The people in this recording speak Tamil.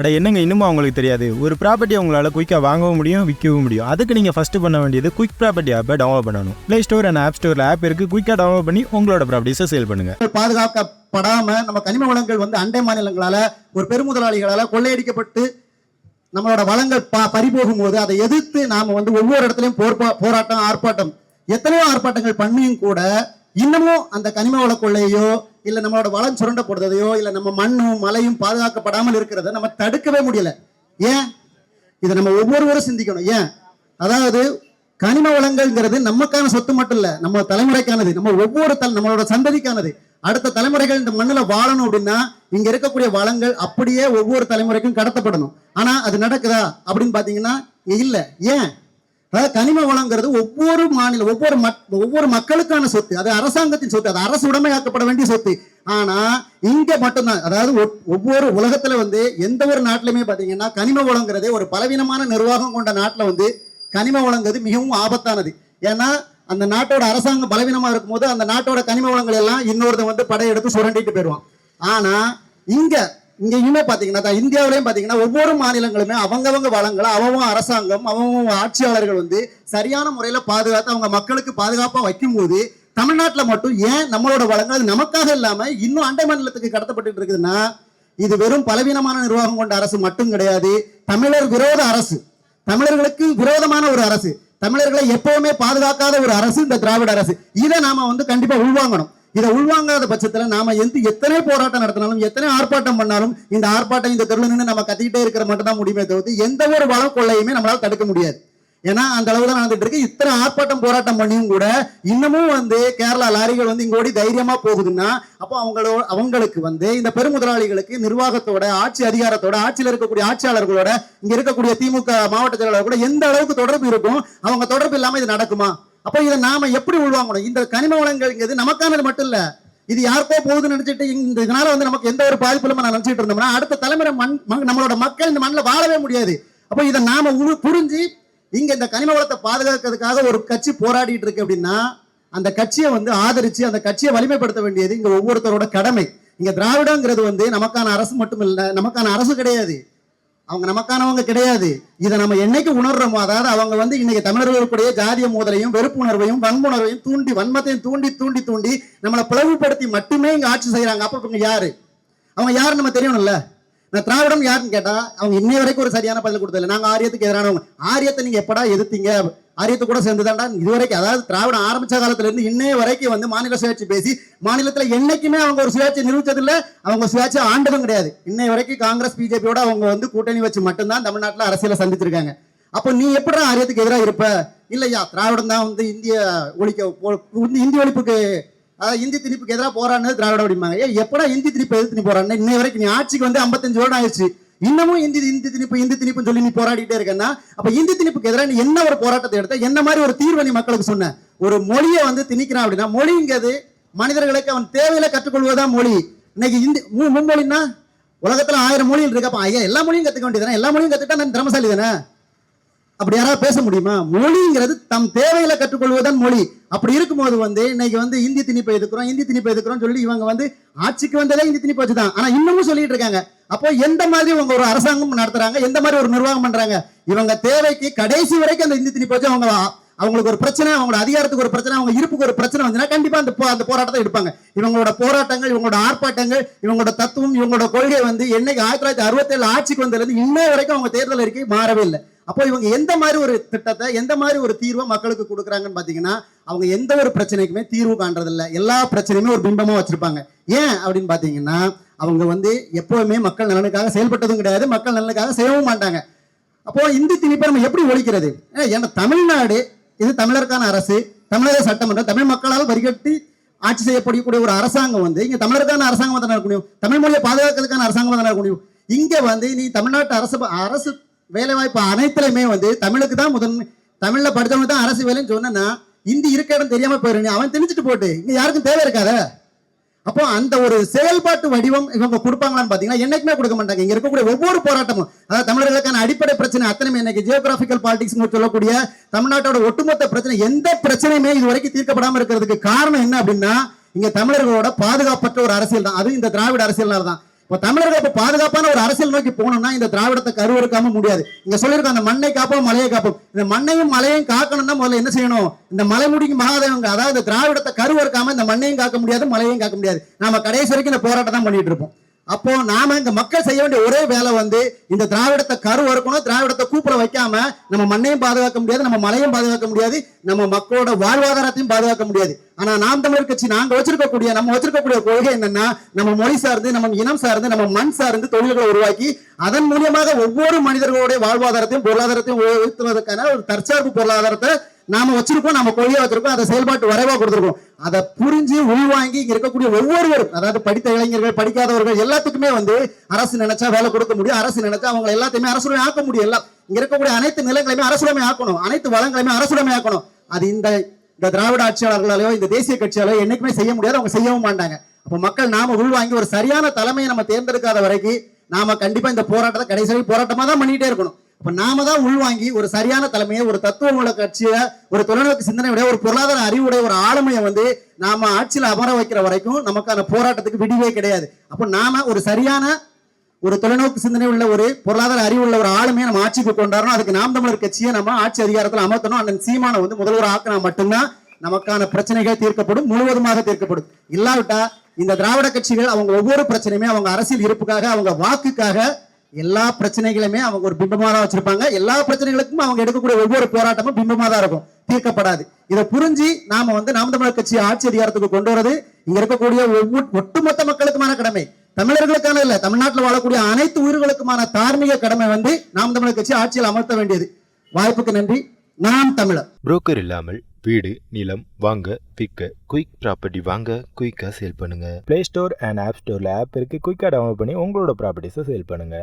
அட என்னங்க இன்னுமா அவங்களுக்கு தெரியாது? ஒரு ப்ராப்பர்ட்டி உங்களால் குயிக்காக வாங்கவும் முடியும் விற்கவும் முடியும். அதுக்கு நீங்கள் ஃபஸ்ட்டு பண்ண வேண்டியது குயிக் ப்ராப்பர்ட்டி ஆப்பை டவுன்லோட் பண்ணணும். ப்ளே ஸ்டோர் அண்ட் ஆப் ஸ்டோரில் ஆப் இருக்குது குயிக்காக டவுன்லோட் பண்ணி உங்களோட ப்ராப்பர்ட்டிஸை சேல் பண்ணுங்கள் பாதுகாக்கப்படாமல் நம்ம கனிம வளங்கள் வந்து அண்டை மாநிலங்களால் ஒரு பெருமுதலாளிகளால் கொள்ளையடிக்கப்பட்டு நம்மளோட வளங்கள் ப பறிபோகும் போது அதை எதிர்த்து நாம் வந்து ஒவ்வொரு இடத்துலையும் போர்ப்பா போராட்டம் ஆர்ப்பாட்டம் எத்தனையோ ஆர்ப்பாட்டங்கள் பண்ணியும் கூட இன்னமும் அந்த கனிம வள கொள்ளையோ இல்ல நம்மளோட வளம் சுரண்ட போடுறதையோ இல்ல நம்ம மண்ணும் மலையும் பாதுகாக்கப்படாமல் இருக்கிறத நம்ம தடுக்கவே முடியல. ஏன்? இதை நம்ம ஒவ்வொருவரும் சிந்திக்கணும். ஏன்? அதாவது கனிம வளங்கள்ங்கிறது நமக்கான சொத்து மட்டும் இல்ல நம்ம தலைமுறைக்கானது நம்ம ஒவ்வொரு தலை நம்மளோட சந்ததிக்கானது. அடுத்த தலைமுறைகள் இந்த மண்ணுல வாழணும் அப்படின்னா இங்க இருக்கக்கூடிய வளங்கள் அப்படியே ஒவ்வொரு தலைமுறைக்கும் கடத்தப்படணும். ஆனா அது நடக்குதா அப்படின்னு பாத்தீங்கன்னா இல்ல. ஏன்? அதாவது கனிம வளங்கிறது ஒவ்வொரு மாநில ஒவ்வொரு மக்- ஒவ்வொரு மக்களுக்கான சொத்து. அது அரசாங்கத்தின் சொத்து அது அரசு உடைமையாக்கப்பட வேண்டிய சொத்து. ஆனா இங்க மட்டும்தான் அதாவது ஒவ்வொரு உலகத்துல வந்து எந்த ஒரு நாட்டிலுமே பாத்தீங்கன்னா கனிம வளங்கிறதே ஒரு பலவீனமான நிர்வாகம் கொண்ட நாட்டில் வந்து கனிம வளங்கிறது மிகவும் ஆபத்தானது. ஏன்னா அந்த நாட்டோட அரசாங்கம் பலவீனமா இருக்கும்போது அந்த நாட்டோட கனிம வளங்கள் எல்லாம் இன்னொருத்த வந்து படையெடுத்து சுரண்டிட்டு போயிடுவான். ஆனா இங்க இங்கேயுமே பாத்தீங்கன்னா தான் இந்தியாவிலையும் பாத்தீங்கன்னா ஒவ்வொரு மாநிலங்களுமே அவங்கவங்க வளங்களை அவங்க அரசாங்கம் அவங்க ஆட்சியாளர்கள் வந்து சரியான முறையில பாதுகாத்து அவங்க மக்களுக்கு பாதுகாப்பா வைக்கும்போது தமிழ்நாட்டுல மட்டும் ஏன் நம்மளோட வளங்கள் அது நமக்காக இல்லாம இன்னும் அண்டை மாநிலத்துக்கு கடத்தப்பட்டு இருக்குதுன்னா இது வெறும் பலவீனமான நிர்வாகம் கொண்ட அரசு மட்டும் கிடையாது. தமிழர் விரோத அரசு. தமிழர்களுக்கு விரோதமான ஒரு அரசு. தமிழர்களை எப்பவுமே பாதுகாக்காத ஒரு அரசு இந்த திராவிட அரசு. இதை நாம வந்து கண்டிப்பா உள்வாங்கணும். இதை உள்வாங்காத பட்சத்துல நாம எந்த எத்தனை போராட்டம் நடத்தினாலும் எத்தனை ஆர்ப்பாட்டம் பண்ணாலும் இந்த ஆர்ப்பாட்டம் இந்த தெருவில் நின்று நம்ம கத்திக்கிட்டே இருக்கிற மட்டும் தான் முடியுமே தவிர்த்து எந்த ஒரு வள கொள்ளையுமே நம்மளால தடுக்க முடியாது. ஏன்னா அந்த அளவு தான் நடந்துட்டு இருக்கு. இத்தனை ஆர்ப்பாட்டம் போராட்டம் பண்ணியும் கூட இன்னமும் வந்து கேரளா லாரிகள் வந்து இங்க ஓடி தைரியமா போகுதுன்னா அப்போ அவங்களோ அவங்களுக்கு வந்து இந்த பெருமுதலாளிகளுக்கு நிர்வாகத்தோட ஆட்சி அதிகாரத்தோட ஆட்சியில் இருக்கக்கூடிய ஆட்சியாளர்களோட இங்க இருக்கக்கூடிய திமுக மாவட்ட செயலாளர் கூட எந்த அளவுக்கு தொடர்பு இருக்கும்? அவங்க தொடர்பு இல்லாம இது நடக்குமா? அப்போ இதை நாம எப்படி உள்வாங்கணும்? இந்த கனிம வளங்கள்ங்கிறது நமக்கானது மட்டும் இல்ல இது யாருக்கோ போகுதுன்னு நினைச்சிட்டு இந்த இதனால வந்து நமக்கு எந்த ஒரு பாதிப்பிலும் நான் நினைச்சிட்டு இருந்தோம்னா அடுத்த தலைமுறை மண் நம்மளோட மக்கள் இந்த மண்ணில் வாழவே முடியாது. அப்போ இதை நாம உரு- புரிஞ்சு இங்க இந்த கனிம வளத்தை பாதுகாக்கிறதுக்காக ஒரு கட்சி போராடிட்டு இருக்கு அப்படின்னா அந்த கட்சியை வந்து ஆதரிச்சு அந்த கட்சியை வலிமைப்படுத்த வேண்டியது இங்க ஒவ்வொருத்தரோட கடமை. இங்க திராவிடங்கிறது வந்து நமக்கான அரசு மட்டும் இல்லை நமக்கான அரசு கிடையாது. அவங்க நமக்கானவங்க கிடையாது. இதை நம்ம என்னைக்கு உணர்றோமோ அதாவது அவங்க வந்து இன்னைக்கு தமிழர்களுடைய ஜாதிய மோதலையும் வெறுப்புணர்வையும் வன்புணர்வையும் தூண்டி வன்மத்தையும் தூண்டி தூண்டி தூண்டி நம்மளை பிளவுபடுத்தி மட்டுமே இங்க ஆட்சி செய்யறாங்க அப்ப இவங்க யாரு? அவங்க யாரு நம்ம தெரியணும்ல. நான் திராவிடம் யாருன்னு கேட்டா அவங்க இன்னை வரைக்கும் ஒரு சரியான பதில் கொடுத்ததில்ல. நாங்க ஆரியத்துக்கு எதிரானவங்க. ஆரியத்தை நீங்க எப்படா எதிர்த்தீங்க? ஆரியத்தை கூட சேர்ந்துதான்டா. இதுவரைக்கும் அதாவது திராவிடம் ஆரம்பிச்ச காலத்துல இருந்து இன்னைய வரைக்கும் வந்து மாநில சுயாட்சி பேசி மாநிலத்துல என்னைக்குமே அவங்க ஒரு சுயாட்சி நிரூபிச்சது அவங்க சுயாட்சி ஆண்டதும் கிடையாது. இன்னை வரைக்கும் காங்கிரஸ் பிஜேபியோட அவங்க வந்து கூட்டணி வச்சு மட்டும்தான் தமிழ்நாட்டில் அரசியலை சந்திச்சிருக்காங்க. அப்போ நீ எப்படா ஆரியத்துக்கு எதிராக இருப்ப? இல்லையா? திராவிடம் தான் வந்து இந்திய ஒழிக்க இந்திய இந்தி ஒழிப்புக்கு அதாவது இந்தி திணிப்புக்கு எதிராக போராடினது திராவிட அப்படிம்பாங்க. ஏ எப்படா இந்தி திணிப்பு எதிர்த்து நீ போராடின? இன்னை வரைக்கும் நீ ஆட்சிக்கு வந்து 55 வருடம் ஆயிடுச்சு. இன்னமும் இந்தி இந்தி திணிப்பு இந்தி திணிப்புன்னு சொல்லி நீ போராடிட்டே இருக்கன்னா அப்ப இந்தி திணிப்புக்கு எதிராக நீ என்ன ஒரு போராட்டத்தை எடுத்த? என்ன மாதிரி ஒரு தீர்வை நீ மக்களுக்கு சொன்ன? ஒரு மொழியை வந்து திணிக்கிறான் அப்படின்னா மொழிங்கிறது மனிதர்களுக்கு அவன் தேவையில கற்றுக்கொள்வதுதான் மொழி. இன்னைக்கு இந்தி மு- மும்மொழின்னா உலகத்துல ஆயிரம் மொழிகள் இருக்கு. அப்ப ஐயா எல்லா மொழியும் கத்துக்க வேண்டியதானே எல்லா மொழியும் கத்துக்கிட்டா நான் திறமசாலி தானே? அப்படி யாராவது பேச முடியுமா? மொழிங்கிறது தம் தேவையில கற்றுக்கொள்வதுதான் மொழி. அப்படி இருக்கும்போது வந்து இன்னைக்கு வந்து இந்தி திணிப்பை எதுக்குறோம் இந்தி திணிப்பை எதுக்குறோம் சொல்லி இவங்க வந்து ஆட்சிக்கு வந்ததே இந்தி திணிப்பு வச்சுதான். ஆனா இன்னமும் சொல்லிட்டு இருக்காங்க. அப்போ எந்த மாதிரி உங்க ஒரு அரசாங்கம் நடத்துறாங்க? எந்த மாதிரி ஒரு நிர்வாகம் பண்றாங்க? இவங்க தேவைக்கு கடைசி வரைக்கும் அந்த இந்தி திணிப்பு வச்சு அவங்க அவங்களுக்கு ஒரு பிரச்சனை அவங்களோட அதிகாரத்துக்கு ஒரு பிரச்சனை அவங்க இருப்புக்கு ஒரு பிரச்சனை வந்துன்னா கண்டிப்பா அந்த அந்த போராட்டத்தை எடுப்பாங்க. இவங்களோட போராட்டங்கள் இவங்களோட ஆர்ப்பாட்டங்கள் இவங்களோட தத்துவம் இவங்களோட கொள்கை வந்து என்னைக்கு ஆயிரத்தி தொள்ளாயிரத்தி அறுபத்தி ஏழு ஆட்சிக்கு வந்ததுலேருந்து இன்னை வரைக்கும் அவங்க தேர்தல் அறிக்கை மாறவே இல்லை. அப்போ இவங்க எந்த மாதிரி ஒரு திட்டத்தை எந்த மாதிரி ஒரு தீர்வை மக்களுக்கு கொடுக்குறாங்கன்னு பார்த்தீங்கன்னா அவங்க எந்த ஒரு பிரச்சனைக்குமே தீர்வு காண்றதில்ல. எல்லா பிரச்சனையுமே ஒரு பிம்பமாக வச்சிருப்பாங்க. ஏன் அப்படின்னு பார்த்தீங்கன்னா அவங்க வந்து எப்போவுமே மக்கள் நலனுக்காக செயல்பட்டதும் கிடையாது மக்கள் நலனுக்காக செய்யவும் மாட்டாங்க. அப்போ இந்தி திணிப்பை நம்ம எப்படி ஒழிக்கிறது? ஏ, ஏன்னா தமிழ்நாடு இது தமிழருக்கான அரசு தமிழக சட்டமன்றம் தமிழ் மக்களால் வரிகட்டி ஆட்சி செய்யப்படக்கூடிய ஒரு அரசாங்கம் வந்து இங்கே தமிழருக்கான அரசாங்கம் தான் நடக்க முடியும் தமிழ் மொழியை பாதுகாக்கிறதுக்கான அரசாங்கம் தான் இருக்க முடியும் இங்கே வந்து நீ தமிழ்நாட்டு அரசு அரசு வேலைவாய்ப்பு அனைத்துலையுமே வந்து தமிழுக்கு தான் முதன்மை தமிழில் படித்தவங்க தான் அரசு வேலைன்னு சொன்னா இந்தி இருக்க இடம் தெரியாமல் போயிருந்தேன் அவன் தெரிஞ்சுட்டு போட்டு இங்கே யாருக்கும் தேவை இருக்காத? அப்போ அந்த ஒரு செயல்பாட்டு வடிவம் இவங்க கொடுப்பாங்களான்னு பாத்தீங்கன்னா என்னைக்குமே கொடுக்க மாட்டாங்க. இங்க இருக்கக்கூடிய ஒவ்வொரு போராட்டமும் அதாவது தமிழர்களுக்கான அடிப்படை பிரச்சனை அத்தனை இன்னைக்கு ஜியோகிராபிக்கல் பாலிடிக்ஸ் சொல்லக்கூடிய தமிழ்நாட்டோட ஒட்டுமொத்த பிரச்சனை எந்த பிரச்சனையுமே இது வரைக்கும் தீர்க்கப்படாம இருக்கிறதுக்கு காரணம் என்ன அப்படின்னா இங்க தமிழர்களோட பாதுகாப்பற்ற ஒரு அரசியல் தான் அதுவும் இந்த திராவிட அரசியல்னால தான் இப்போ தமிழர்கள் இப்போ பாதுகாப்பான ஒரு அரசியல் நோக்கி போகணும்னா இந்த திராவிடத்தை கருவறுக்காம முடியாது. இங்க சொல்லியிருக்கோம் அந்த மண்ணை காப்போம் மலையை காப்போம். இந்த மண்ணையும் மலையையும் காக்கணும்னா முதல்ல என்ன செய்யணும்? இந்த மலைமுடிக்கு மகாதேவங்க அதாவது இந்த திராவிடத்தை கருவறுக்காம இந்த மண்ணையும் காக்க முடியாது மலையையும் காக்க முடியாது. நாம கடைசி வரைக்கும் இந்த போராட்டம் தான் பண்ணிட்டு இருப்போம். அப்போ நாம இந்த மக்கள் செய்ய வேண்டிய ஒரே வேலை வந்து இந்த திராவிடத்தை கரு வறுக்கணும் திராவிடத்தை கூப்பிட வைக்காம நம்ம மண்ணையும் பாதுகாக்க முடியாது நம்ம மலையும் பாதுகாக்க முடியாது நம்ம மக்களோட வாழ்வாதாரத்தையும் பாதுகாக்க முடியாது. ஆனா நாம் தமிழர் கட்சி நாங்க வச்சிருக்கக்கூடிய நம்ம வச்சிருக்கக்கூடிய கொள்கை என்னன்னா நம்ம மொழி சார்ந்து நம்ம இனம் சார்ந்து நம்ம மண் சார்ந்து தொழில்களை உருவாக்கி அதன் மூலியமாக ஒவ்வொரு மனிதர்களுடைய வாழ்வாதாரத்தையும் பொருளாதாரத்தையும் உயர்த்துவதற்கான ஒரு தற்சார்பு பொருளாதாரத்தை நாம வச்சிருக்கோம் நம்ம கொள்கையா வச்சிருக்கோம் அதை செயல்பாட்டு வரைவா கொடுத்துருக்கோம். அதை புரிஞ்சு உள்வாங்கி இங்க இருக்கக்கூடிய ஒவ்வொருவரும் அதாவது படித்த இளைஞர்கள் படிக்காதவர்கள் எல்லாத்துக்குமே வந்து அரசு நினைச்சா வேலை கொடுக்க முடியும். அரசு நினைச்சா அவங்க எல்லாத்தையுமே அரசுரிமை ஆக்க முடியும். எல்லாம் இங்க இருக்கக்கூடிய அனைத்து நிலங்களையுமே அரசுரிமை ஆக்கணும். அனைத்து வளங்களையுமே அரசுரிமை ஆக்கணும். அது இந்த இந்த திராவிட ஆட்சியாளர்களாலேயோ இந்த தேசிய கட்சியாலோ என்னைக்குமே செய்ய முடியாது. அவங்க செய்யவும் மாட்டாங்க. அப்ப மக்கள் நாம உள்வாங்கி ஒரு சரியான தலைமையை நம்ம தேர்ந்தெடுக்காத வரைக்கும் நாம கண்டிப்பா இந்த போராட்டத்தை கடைசி போராட்டமா தான் பண்ணிட்டே இருக்கணும். அப்ப நாம தான் உள்வாங்கி ஒரு சரியான தலைமையை ஒரு தத்துவ கட்சியை ஒரு தொலைநோக்கு சிந்தனையுடைய ஒரு பொருளாதார அறிவுடைய ஒரு ஆளுமையை வந்து நாம ஆட்சியில் அமர வைக்கிற வரைக்கும் நமக்கான போராட்டத்துக்கு விடிவே கிடையாது. அப்போ நாம ஒரு சரியான ஒரு தொலைநோக்கு சிந்தனை உள்ள ஒரு பொருளாதார அறிவு உள்ள ஒரு ஆளுமையை நம்ம ஆட்சிக்கு கொண்டாடணும் அதுக்கு நாம் தமிழர் கட்சியை நம்ம ஆட்சி அதிகாரத்தில் அமர்த்தணும். அண்ணன் சீமானை வந்து முதல்வர் ஆக்கினா மட்டும்தான் நமக்கான பிரச்சனைகள் தீர்க்கப்படும் முழுவதுமாக தீர்க்கப்படும். இல்லாவிட்டா இந்த திராவிட கட்சிகள் அவங்க ஒவ்வொரு பிரச்சனையுமே அவங்க அரசியல் இருப்புக்காக அவங்க வாக்குக்காக எல்லா பிரச்சனைகளுமே அவங்க ஒரு பிம்பமா தான் வச்சிருப்பாங்க. எல்லா பிரச்சனைகளுக்கும் அவங்க எடுக்கக்கூடிய ஒவ்வொரு போராட்டமும் பிம்பமா தான் இருக்கும். தீர்க்கப்படாது. இதை புரிஞ்சு நாம வந்து நாம் தமிழர் கட்சி ஆட்சி அதிகாரத்துக்கு கொண்டு வரது இங்க இருக்கக்கூடிய ஒவ்வொரு ஒட்டுமொத்த மக்களுக்குமான கடமை. தமிழர்களுக்கான இல்ல தமிழ்நாட்டில் வாழக்கூடிய அனைத்து உயிர்களுக்குமான தார்மீக கடமை வந்து நாம் தமிழர் கட்சி ஆட்சியில் அமர்த்த வேண்டியது. வாய்ப்புக்கு நன்றி. நாம் தமிழர். புரோக்கர் இல்லாமல் வீடு நிலம் வாங்க விற்க குயிக் ப்ராப்பர்ட்டி வாங்க குயிக்காக சேல் பண்ணுங்க. ப்ளே ஸ்டோர் அண்ட் ஆப் ஸ்டோரில் ஆப் இருக்குது குயிக்காக டவுன்லோட் பண்ணி உங்களோட ப்ராப்பர்ட்டிஸை சேல் பண்ணுங்கள்